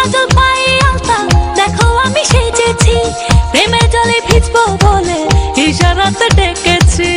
কাজল পায়ে আলতা। দেখো আমি সেজেছি। প্রেমে জলে ভিজবো বলে ইশারাতে ডেকেছি।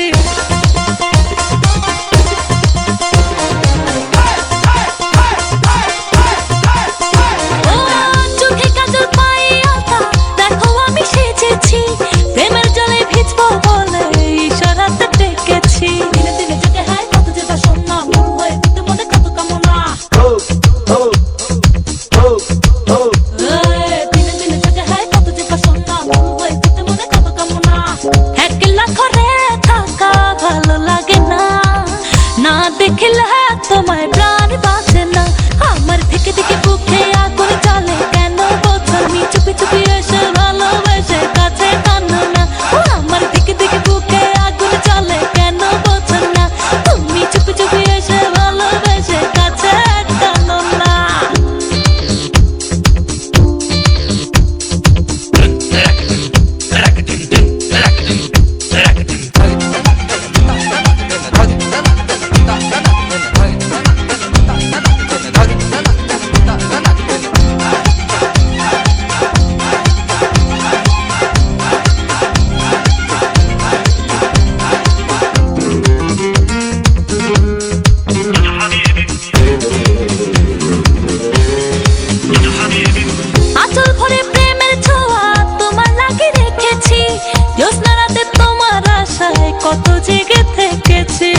দেখলা তোমায় প্রাণ বাঁচে না। আমার আশায় কত জেগে থেকেছি।